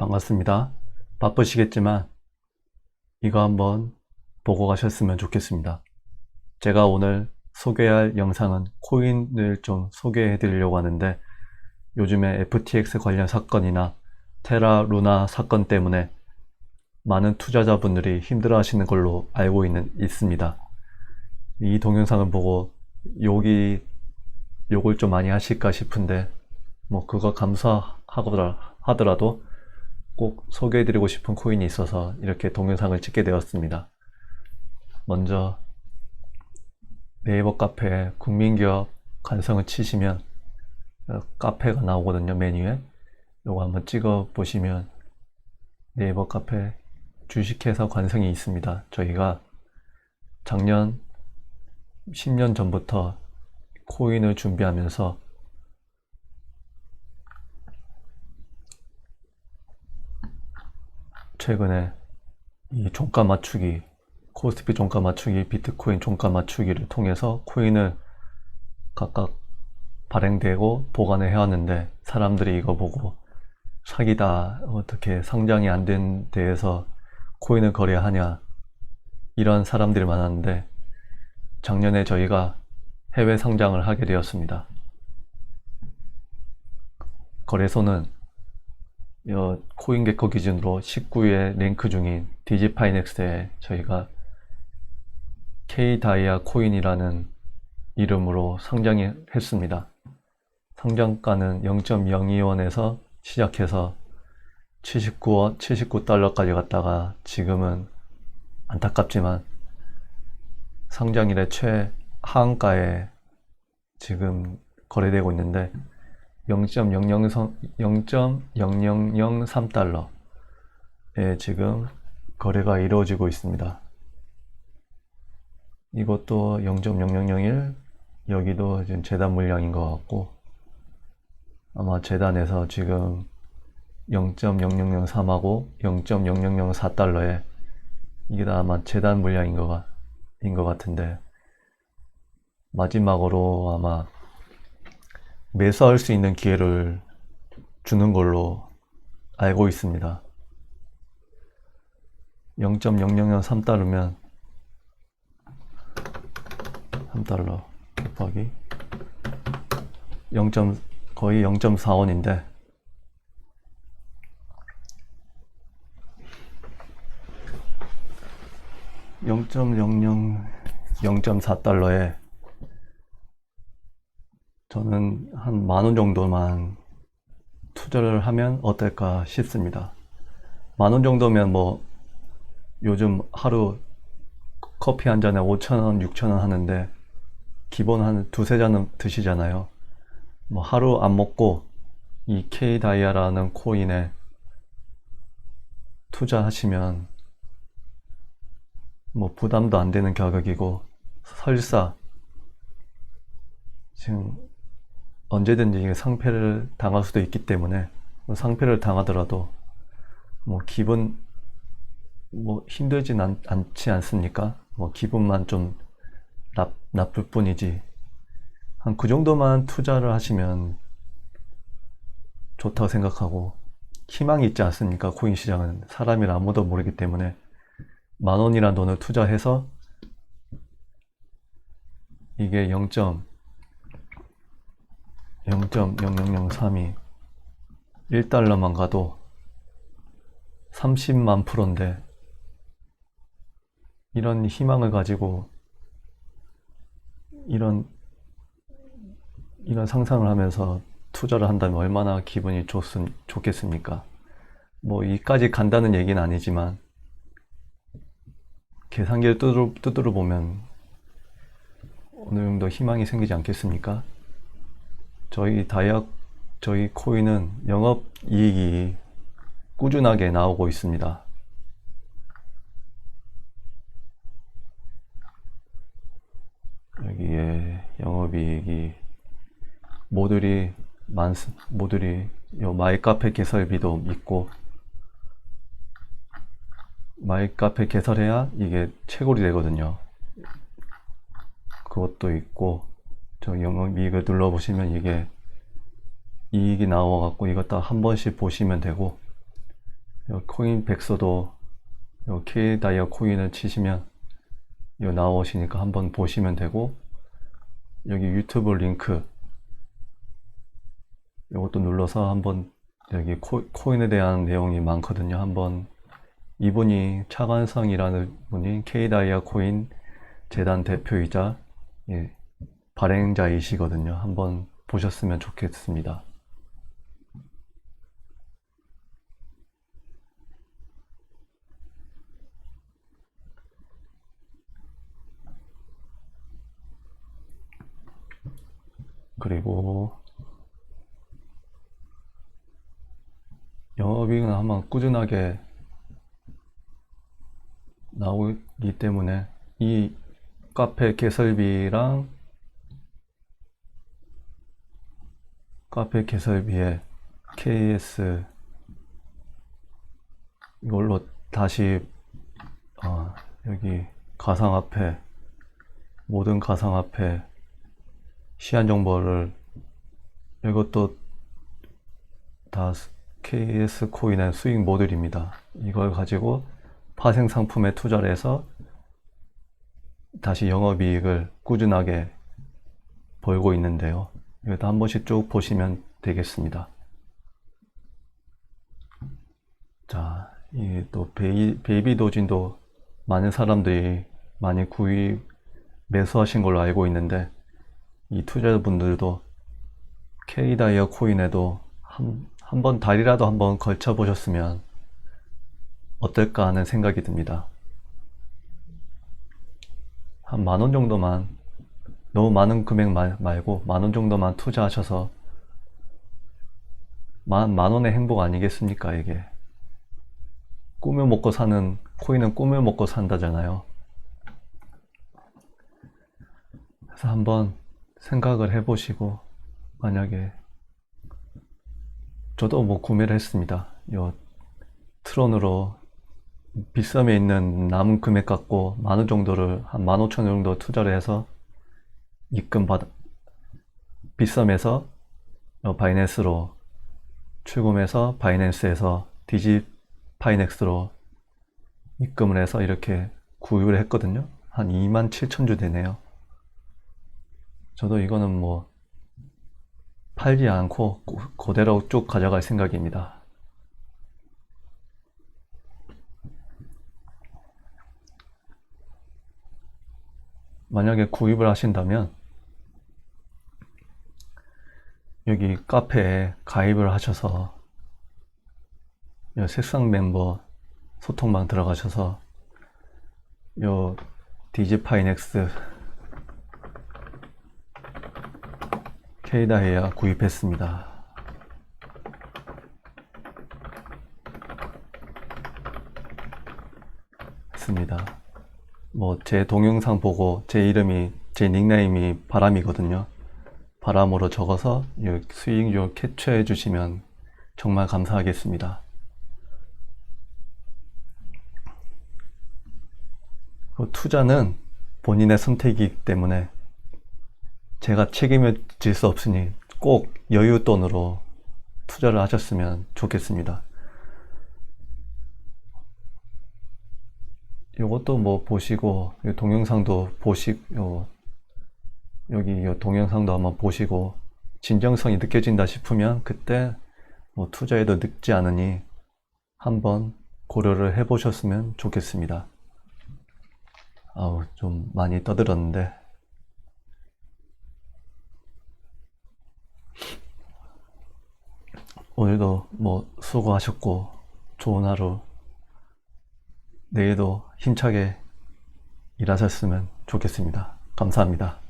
반갑습니다. 바쁘시겠지만 이거 한번 보고 가셨으면 좋겠습니다. 제가 오늘 소개할 영상은 코인을 좀 소개해 드리려고 하는데 요즘에 FTX 관련 사건이나 테라 루나 사건 때문에 많은 투자자분들이 힘들어 하시는 걸로 알고 있는, 있습니다. 이 동영상을 보고 욕이, 욕을 좀 많이 하실까 싶은데 뭐 그거 감사하더라도 꼭 소개해드리고 싶은 코인이 있어서 이렇게 동영상을 찍게 되었습니다. 먼저 네이버 카페에 국민기업 간성을 치시면 어, 카페가 나오거든요 메뉴에 요거 한번 찍어 보시면 네이버 카페 주식회사 관성이 있습니다. 저희가 작년 10년 전부터 코인을 준비하면서 최근에 이 종가 맞추기, 코스피 종가 맞추기, 비트코인 종가 맞추기를 통해서 코인을 각각 발행되고 보관을 해왔는데 사람들이 이거 보고 사기다, 어떻게 상장이 안 된 데에서 코인을 거래하냐 이런 사람들이 많았는데 작년에 저희가 해외 상장을 하게 되었습니다. 거래소는 어, 코인 개코 기준으로 19회 랭크 중인 디지파이넥스에 저희가 K다이아 코인이라는 이름으로 상장이 했습니다. 상장가는 0.02원에서 시작해서 79원, 79달러까지 갔다가 지금은 안타깝지만 상장일의 최하한가에 지금 거래되고 있는데 0.0003달러에 지금 거래가 이루어지고 있습니다. 이것도 0.0001 여기도 지금 재단 물량인 것 같고 아마 재단에서 지금 0.0003하고 0.0004달러에 이게 다 아마 재단 물량인 것, 같- 인것 같은데 마지막으로 아마 매수할 수 있는 기회를 주는 걸로 알고 있습니다. 0.0003달러면 3달러 곱하기 0. 거의 0.4원인데 (0.00) 0.4달러에 저는 한 만 원 정도만 투자를 하면 어떨까 싶습니다. 만 원 정도면 뭐 요즘 하루 커피 한 잔에 5,000원, 6,000원 하는데 기본 한 두세 잔은 드시잖아요. 뭐 하루 안 먹고 이 K 다이아라는 코인에 투자하시면 뭐 부담도 안 되는 가격이고 설사 지금 언제든지 상패를 당할 수도 있기 때문에 뭐 상패를 당하더라도 뭐 기분 뭐 힘들진 않, 않지 않습니까? 뭐 기분만 좀 나, 나쁠 뿐이지 한 그 정도만 투자를 하시면 좋다고 생각하고 희망이 있지 않습니까? 코인 시장은 사람이라 아무도 모르기 때문에 만 원이란 돈을 투자해서 이게 0. 0.0003이 1달러만 가도 30만 프로인데 이런 희망을 가지고 이런 이런 상상을 하면서 투자를 한다면 얼마나 기분이 좋, 좋겠습니까? 뭐 이까지 간다는 얘기는 아니지만 계산기를 두드려, 두드려 보면 어느 정도 희망이 생기지 않겠습니까? 저희 다이아 저희 코인은 영업 이익이 꾸준하게 나오고 있습니다. 여기에 영업이익이 모듈이 많 모듈이 요 마이 카페 개설비도 있고 마이 카페 개설해야 이게 채굴이 되거든요. 그것도 있고 저 영업이익을 눌러보시면 이게 이익이 나와갖고 딱한 번씩 보시면 되고 요 코인 백서도 요 K 다이아 코인을 치시면 요 나오시니까 한번 보시면 되고 여기 유튜브 링크 요것도 눌러서 한번 여기 코, 코인에 대한 내용이 많거든요. 한번 이분이 차관성이라는 분이 K다이아 코인 재단 대표이자 예, 발행자이시거든요. 한번 보셨으면 좋겠습니다. 그리고 영업이익은 아마 꾸준하게 나오기 때문에 이 카페 개설비랑 카페 개설비에 KS 이걸로 다시 어, 여기 가상화폐 모든 가상화폐 시한 정보를 이것도 다 KS 코인의 수익 모델입니다. 이걸 가지고 파생 상품에 투자를 해서 다시 영업이익을 꾸준하게 벌고 있는데요. 이것도 한 번씩 쭉 보시면 되겠습니다. 자, 이또 베이비 도진도 많은 사람들이 많이 구입 매수하신 걸로 알고 있는데 이 투자자분들도 K다이아 코인에도 한, 한 번 달이라도 한번 걸쳐 보셨으면 어떨까 하는 생각이 듭니다. 한 만 원 정도만 너무 많은 금액 말, 말고 만 원 정도만 투자하셔서 만, 만 원의 행복 아니겠습니까 이게? 꾸며 먹고 사는 코인은 꾸며 먹고 산다잖아요. 그래서 한번 생각을 해보시고 만약에 저도 뭐 구매를 했습니다. 요 트론으로 비썸에 있는 남은 금액 갖고 만 원 정도를 한 만 오천 원 정도 투자를 해서 입금 받 비썸에서 어, 바이낸스로 출금해서 바이낸스에서 디지 파이넥스로 입금을 해서 이렇게 구입을 했거든요. 한 2만 7천 주 되네요. 저도 이거는 뭐 팔지 않고 그대로 쭉 가져갈 생각입니다. 만약에 구입을 하신다면 여기 카페에 가입을 하셔서 요 색상 멤버 소통방 들어가셔서 요 디지파이넥스 케이다이아 구입했습니다. 했습니다. 뭐 제 동영상 보고 제 이름이 제 닉네임이 바람이거든요. 바람으로 적어서 이 수익률 캡처해 주시면 정말 감사하겠습니다. 그 투자는 본인의 선택이기 때문에 제가 책임을 질 수 없으니 꼭 여윳돈으로 투자를 하셨으면 좋겠습니다. 요것도 뭐 보시고 이 동영상도 보시고 여기 이 동영상도 한번 보시고 진정성이 느껴진다 싶으면 그때 뭐 투자에도 늦지 않으니 한번 고려를 해 보셨으면 좋겠습니다. 아우 좀 많이 떠들었는데 오늘도 뭐 수고하셨고 좋은 하루 내일도 힘차게 일하셨으면 좋겠습니다. 감사합니다.